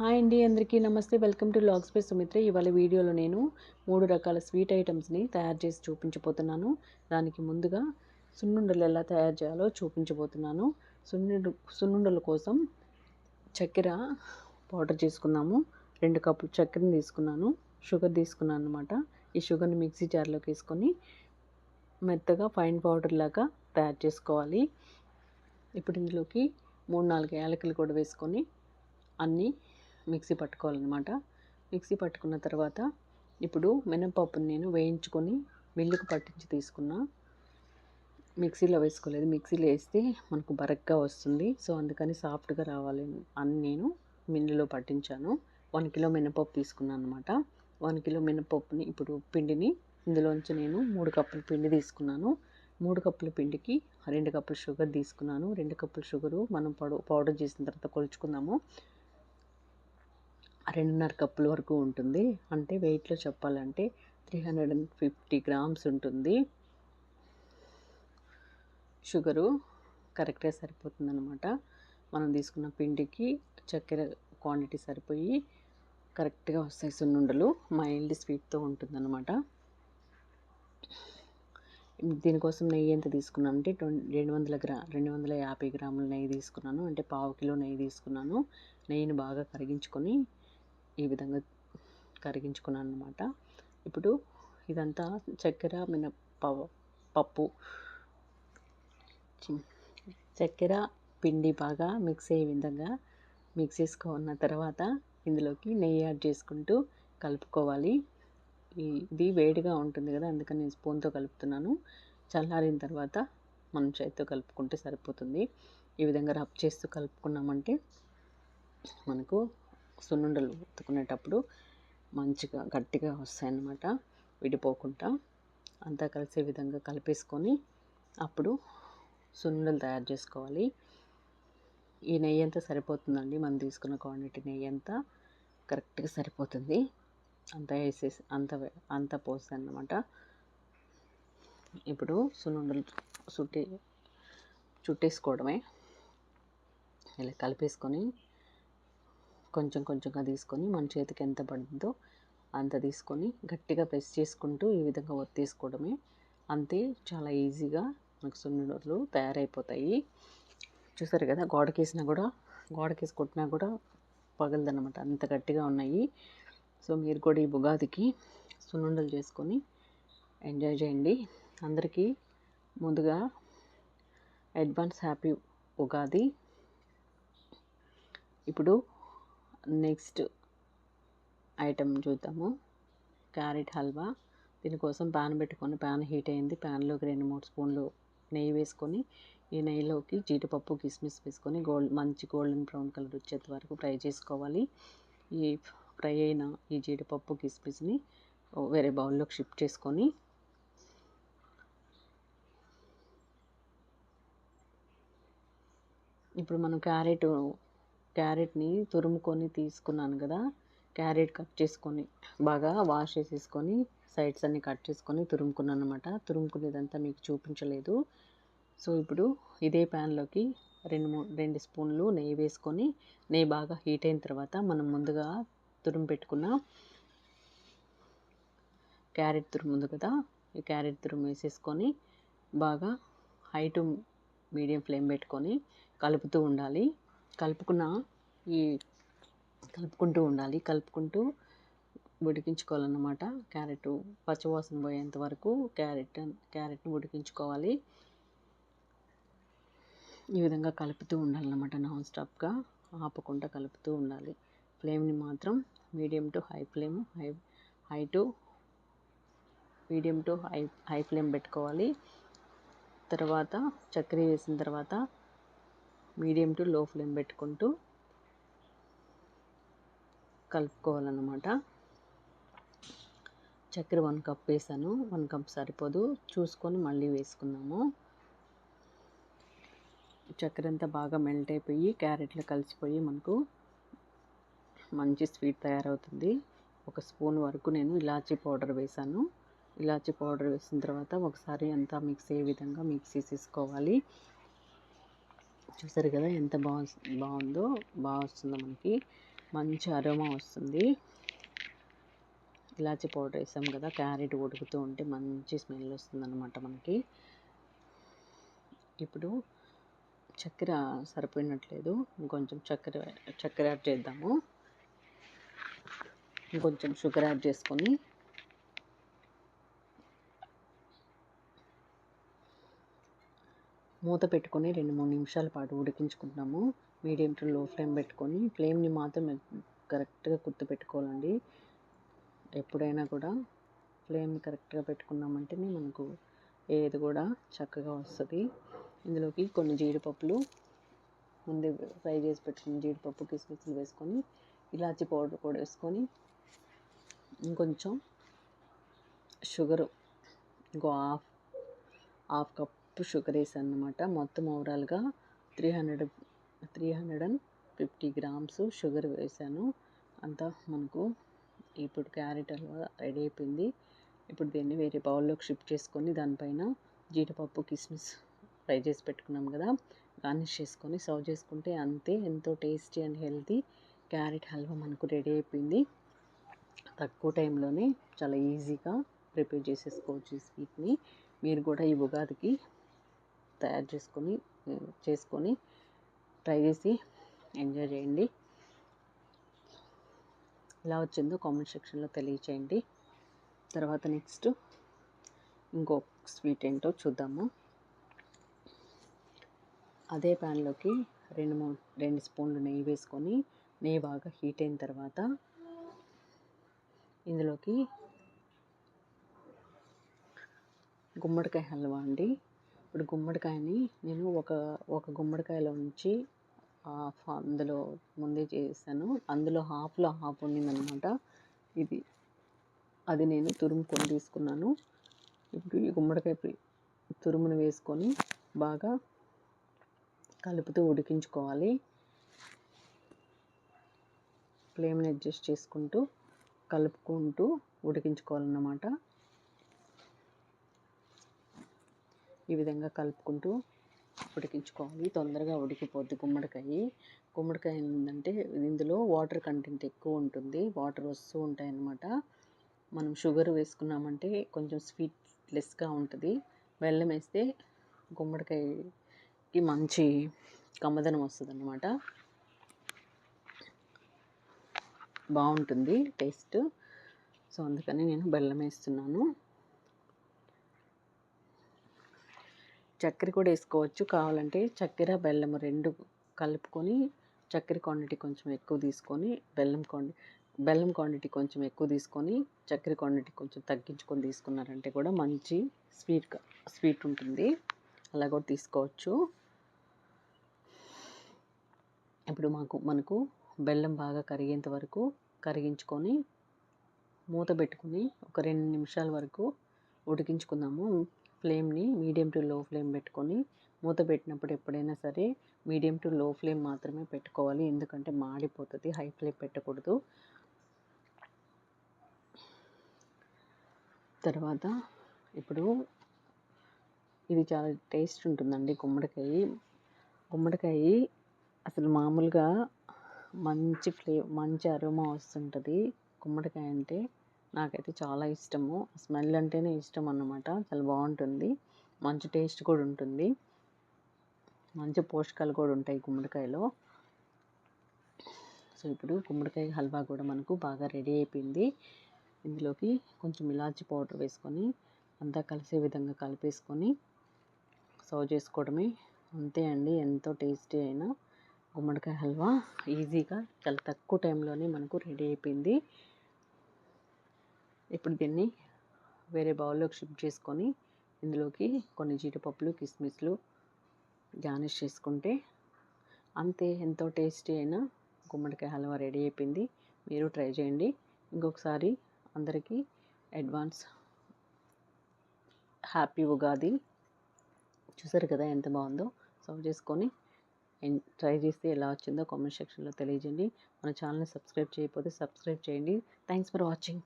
Hi అండి అందరికీ నమస్తే. Welcome to logs space Sumitra ఇవాళ వీడియోలో నేను మూడు రకాల స్వీట్ ఐటమ్స్ని తయారు చేసి చూపించబోతున్నాను. దానికి ముందుగా సున్నుండలు ఎలా తయారు చేయాలో చూపించబోతున్నాను. సున్నుండు సున్నుండల కోసం చక్కెర పౌడర్ చేసుకున్నాము. రెండు కప్పులు చక్కెరని తీసుకున్నాను. షుగర్ తీసుకున్నాను అనమాట ఈ షుగర్ని మిక్సీ జార్లోకి వేసుకొని మెత్తగా ఫైన్ పౌడర్ లాగా తయారు చేసుకోవాలి. ఇప్పుడు ఇందులోకి మూడు నాలుగు యాలకులు కూడా వేసుకొని అన్నీ మిక్సీ పట్టుకోవాలన్నమాట. మిక్సీ పట్టుకున్న తర్వాత ఇప్పుడు మినపప్పుని నేను వేయించుకొని మిల్లుకు పట్టించి తీసుకున్నా. మిక్సీలో వేసుకోలేదు. మిక్సీలో వేస్తే మనకు బరగ్గా వస్తుంది. సో అందుకని సాఫ్ట్గా రావాలి అని నేను మిల్లులో పట్టించాను. వన్ కిలో మినపప్పు తీసుకున్నాను అనమాట వన్ కిలో మినపప్పుని ఇప్పుడు పిండిని ఇందులోంచి నేను మూడు కప్పుల పిండి తీసుకున్నాను. మూడు కప్పుల పిండికి రెండు కప్పుల షుగర్ తీసుకున్నాను. రెండు కప్పుల షుగరు మనం పౌడర్ పౌడర్ చేసిన తర్వాత కొలుచుకుందాము. రెండున్నర కప్పుల వరకు ఉంటుంది. అంటే వెయిట్లో చెప్పాలంటే three hundred and fifty grams ఉంటుంది. షుగరు కరెక్ట్గా సరిపోతుంది అనమాట మనం తీసుకున్న పిండికి చక్కెర క్వాంటిటీ సరిపోయి కరెక్ట్గా వస్తాయి సున్నుండలు. మైల్డ్ స్వీట్తో ఉంటుందన్నమాట. దీనికోసం నెయ్యి ఎంత తీసుకున్నాను అంటే ట్వంటీ రెండు వందల గ్రా రెండు వందల యాభై గ్రాముల నెయ్యి తీసుకున్నాను. అంటే పావు కిలో నెయ్యి తీసుకున్నాను. నెయ్యిని బాగా కరిగించుకొని ఈ విధంగా కరిగించుకున్నాను అనమాట ఇప్పుడు ఇదంతా చక్కెర మినప పప్పు చక్కెర పిండి బాగా మిక్స్ అయ్యే విధంగా మిక్స్ చేసుకున్న తర్వాత ఇందులోకి నెయ్యి యాడ్ చేసుకుంటూ కలుపుకోవాలి. ఇది వేడిగా ఉంటుంది కదా అందుకని నేను స్పూన్తో కలుపుతున్నాను. చల్లారిన తర్వాత మనం చేతితో కలుపుకుంటే సరిపోతుంది. ఈ విధంగా రబ్ చేస్తూ కలుపుకున్నామంటే మనకు సున్నుండలు ఉత్తుకునేటప్పుడు మంచిగా గట్టిగా వస్తాయన్నమాట. విడిపోకుండా అంతా కలిసే విధంగా కలిపేసుకొని అప్పుడు సున్నుండలు తయారు చేసుకోవాలి. ఈ నెయ్యి అంతా సరిపోతుందండి. మనం తీసుకున్న క్వాంటిటీ నెయ్యి అంతా కరెక్ట్గా సరిపోతుంది. అంతా వేసేసి అంత అంత పోసి అన్నమాట ఇప్పుడు సున్నుండలు చుట్టి చుట్టేసుకోవడమే. ఇలా కలిపేసుకొని కొంచెం కొంచెంగా తీసుకొని మన చేతికి ఎంత పడుతుందో అంత తీసుకొని గట్టిగా ప్రెస్ చేసుకుంటూ ఈ విధంగా ఒత్తేసుకోవడమే. అంతే చాలా ఈజీగా మనకు సున్నుండలు తయారైపోతాయి. చూసారు కదా గోడకేసినా కూడా గోడకేసి కొట్టినా కూడా పగలదనమాట అంత గట్టిగా ఉన్నాయి. సో మీరు కూడా ఈ ఉగాదికి సున్నుండలు చేసుకొని ఎంజాయ్ చేయండి. అందరికీ ముందుగా అడ్వాన్స్ హ్యాపీ ఉగాది. ఇప్పుడు నెక్స్ట్ ఐటెం చూద్దాము. క్యారెట్ హల్వా. దీనికోసం ప్యాన్ పెట్టుకొని ప్యాన్ హీట్ అయింది. ప్యాన్లోకి రెండు మూడు స్పూన్లు నెయ్యి వేసుకొని ఈ నెయ్యిలోకి జీడిపప్పు కిస్మిస్ వేసుకొని గోల్డ్ మంచి గోల్డెన్ బ్రౌన్ కలర్ వచ్చేంత వరకు ఫ్రై చేసుకోవాలి. ఈ ఫ్రై అయిన ఈ జీడిపప్పు కిస్మిస్ని వేరే బౌల్లోకి షిఫ్ట్ చేసుకొని ఇప్పుడు మనం క్యారెట్ క్యారెట్ని తురుముకొని తీసుకున్నాను కదా క్యారెట్ కట్ చేసుకొని బాగా వాష్ చేసేసుకొని సైడ్స్ అన్ని కట్ చేసుకొని తురుముకున్నాను అనమాట తురుముకునేదంతా మీకు చూపించలేదు. సో ఇప్పుడు ఇదే ప్యాన్లోకి రెండు మూడు రెండు స్పూన్లు నెయ్యి వేసుకొని నెయ్యి బాగా హీట్ అయిన తర్వాత మనం ముందుగా తురుము పెట్టుకున్న క్యారెట్ తురుము ఉంది కదా ఈ క్యారెట్ తురుము వేసేసుకొని బాగా హై టు మీడియం ఫ్లేమ్ పెట్టుకొని కలుపుతూ ఉండాలి. కలుపుకున్న ఈ కలుపుకుంటూ ఉండాలి. కలుపుకుంటూ ఉడికించుకోవాలన్నమాట. క్యారెట్ పచ్చివాసన పోయేంత వరకు క్యారెట్ క్యారెట్ని ఉడికించుకోవాలి. ఈ విధంగా కలుపుతూ ఉండాలన్నమాట నాన్ స్టాప్గా. ఆపకుండా కలుపుతూ ఉండాలి. ఫ్లేమ్ని మాత్రం medium to high flame high high to medium to high high flame పెట్టుకోవాలి. తర్వాత చక్కెర వేసిన తర్వాత మీడియం టు లో ఫ్లేమ్ పెట్టుకుంటూ కలుపుకోవాలన్నమాట. చక్కెర వన్ కప్ వేసాను. వన్ కప్ సరిపోదు. చూసుకొని మళ్ళీ వేసుకున్నాము చక్కెర అంతా బాగా మెల్ట్ అయిపోయి క్యారెట్లు కలిసిపోయి మనకు మంచి స్వీట్ తయారవుతుంది. ఒక స్పూన్ వరకు నేను ఇలాచీ పౌడర్ వేసాను. ఇలాచీ పౌడర్ వేసిన తర్వాత ఒకసారి అంతా మిక్స్ అయ్యే విధంగా మిక్స్ చేసేసుకోవాలి. చూసారు కదా ఎంత బాగు బాగుందో? బాగా వస్తుందో మనకి. మంచి అరోమా వస్తుంది. ఇలాచి పౌడర్ వేసాం కదా క్యారెట్ ఉడుకుతూ ఉంటే మంచి స్మెల్ వస్తుంది అనమాట మనకి. ఇప్పుడు చక్కెర సరిపోయినట్లేదు. ఇంకొంచెం చక్కెర చక్కెర యాడ్ చేద్దాము. ఇంకొంచెం షుగర్ యాడ్ చేసుకొని మూత పెట్టుకొని రెండు మూడు నిమిషాల పాటు ఉడికించుకుంటున్నాము. మీడియం టు లో ఫ్లేమ్ పెట్టుకొని ఫ్లేమ్ని మాత్రం కరెక్ట్గా గుర్తు పెట్టుకోవాలండి ఎప్పుడైనా కూడా ఫ్లేమ్ కరెక్ట్గా పెట్టుకున్నామంటేనే మనకు ఏది కూడా చక్కగా వస్తుంది. ఇందులోకి కొన్ని జీడిపప్పులు ముందే ఫ్రై చేసి పెట్టుకున్న జీడిపప్పు కిస్మిస్లు వేసుకొని ఇలాచి పౌడర్ కూడా వేసుకొని ఇంకొంచెం షుగరు ఇంకో హాఫ్ హాఫ్ కప్ షుగర్ వేసాను అనమాట మొత్తం ఓవరాల్గా three hundred three hundred and fifty grams sugar వేసాను. అంతా మనకు ఇప్పుడు క్యారెట్ హల్వా రెడీ అయిపోయింది. ఇప్పుడు దీన్ని వేరే బౌల్లోకి షిఫ్ట్ చేసుకొని దానిపైన జీడిపప్పు కిస్మిస్ ఫ్రై చేసి పెట్టుకున్నాం కదా. గార్నిష్ చేసుకొని సర్వ్ చేసుకుంటే అంతే ఎంతో tasty and healthy carrot halwa మనకు రెడీ అయిపోయింది. తక్కువ టైంలోనే చాలా ఈజీగా ప్రిపేర్ చేసేసుకోవచ్చు ఈ స్వీట్ని. మీరు కూడా ఈ ఉగాదికి తయారు చేసుకొని చేసుకొని ట్రై చేసి ఎంజాయ్ చేయండి. ఎలా వచ్చిందో కామెంట్ సెక్షన్లో తెలియచేయండి. తర్వాత నెక్స్ట్ ఇంకో స్వీట్ ఏంటో చూద్దాము. అదే ప్యాన్లోకి రెండు మూడు రెండు స్పూన్లు నెయ్యి వేసుకొని నెయ్యి బాగా హీట్ అయిన తర్వాత ఇందులోకి గుమ్మడికాయ హల్వా అండి. ఇప్పుడు గుమ్మడికాయని నేను ఒక ఒక గుమ్మడికాయలో ఉంచి హాఫ్ అందులో ముందే చేశాను. అందులో హాఫ్లో హాఫ్ ఉండిందనమాట ఇది అది నేను తురుముకొని తీసుకున్నాను. ఇప్పుడు ఈ గుమ్మడికాయ తురుమును వేసుకొని బాగా కలుపుతూ ఉడికించుకోవాలి. ఫ్లేమ్ని అడ్జస్ట్ చేసుకుంటూ కలుపుకుంటూ ఉడికించుకోవాలన్నమాట. ఈ విధంగా కలుపుకుంటూ ఉడికించుకోవాలి. తొందరగా ఉడికిపోద్ది గుమ్మడికాయ. గుమ్మడికాయ ఏంటంటే ఇందులో వాటర్ కంటెంట్ ఎక్కువ ఉంటుంది. వాటర్ వస్తూ ఉంటాయి అన్నమాట మనం షుగర్ వేసుకున్నామంటే కొంచెం స్వీట్లెస్గా ఉంటుంది. బెల్లం వేస్తే గుమ్మడికాయకి మంచి కమ్మదనం వస్తుంది అన్నమాట బాగుంటుంది టేస్ట్. సో అందుకని నేను బెల్లం వేస్తున్నాను. చక్కెర కూడా వేసుకోవచ్చు. కావాలంటే చక్కెర బెల్లం రెండు కలుపుకొని చక్కెర క్వాంటిటీ కొంచెం ఎక్కువ తీసుకొని బెల్లం క్వాంటి బెల్లం క్వాంటిటీ కొంచెం ఎక్కువ తీసుకొని చక్కెర క్వాంటిటీ కొంచెం తగ్గించుకొని తీసుకున్నారంటే కూడా మంచి స్వీట్ స్వీట్ ఉంటుంది. అలా కూడా తీసుకోవచ్చు. ఇప్పుడు మాకు మనకు బెల్లం బాగా కరిగేంత వరకు కరిగించుకొని మూత పెట్టుకుని ఒక రెండు నిమిషాల వరకు ఉడికించుకుందాము. ఫ్లేమ్ని మీడియం టు లో ఫ్లేమ్ పెట్టుకొని మూత పెట్టినప్పుడు ఎప్పుడైనా సరే మీడియం టు లో ఫ్లేమ్ మాత్రమే పెట్టుకోవాలి. ఎందుకంటే మాడిపోతుంది హై ఫ్లేమ్ పెట్టకూడదు. తర్వాత ఇప్పుడు ఇది చాలా టేస్ట్ ఉంటుందండి గుమ్మడికాయ. గుమ్మడికాయ అసలు మామూలుగా మంచి ఫ్లే మంచి అరోమా వస్తుంటుంది. గుమ్మడికాయ అంటే నాకైతే చాలా ఇష్టము. స్మెల్ అంటేనే ఇష్టం అన్నమాట. చాలా బాగుంటుంది. మంచి టేస్ట్ కూడా ఉంటుంది. మంచి పోషకాలు కూడా ఉంటాయి గుమ్మడికాయలో. సో ఇప్పుడు గుమ్మడికాయ హల్వా కూడా మనకు బాగా రెడీ అయిపోయింది. ఇందులోకి కొంచెం ఇలాచి పౌడర్ వేసుకొని అంతా కలిసే విధంగా కలిపేసుకొని సర్వ్ చేసుకోవడమే. అంతే అండి. ఎంతో టేస్టీ అయిన గుమ్మడికాయ హల్వా. ఈజీగా చాలా తక్కువ టైంలోనే మనకు రెడీ అయిపోయింది. ఇప్పుడు దీన్ని వేరే బౌల్లోకి షిఫ్ట్ చేసుకొని ఇందులోకి కొన్ని జీడిపప్పులు కిస్మిస్లు గార్నిష్ చేసుకుంటే అంతే ఎంతో టేస్టీ అయిన గుమ్మడికాయ హల్వా రెడీ అయిపోయింది. మీరు ట్రై చేయండి. ఇంకొకసారి అందరికీ అడ్వాన్స్ హ్యాపీ ఉగాది. చూసారు కదా ఎంత బాగుందో? సర్వ్ చేసుకొని ట్రై చేస్తే ఎలా వచ్చిందో కామెంట్ సెక్షన్లో తెలియజేయండి. మన ఛానల్ని సబ్స్క్రైబ్ చేయకపోతే సబ్స్క్రైబ్ చేయండి. Thanks for watching.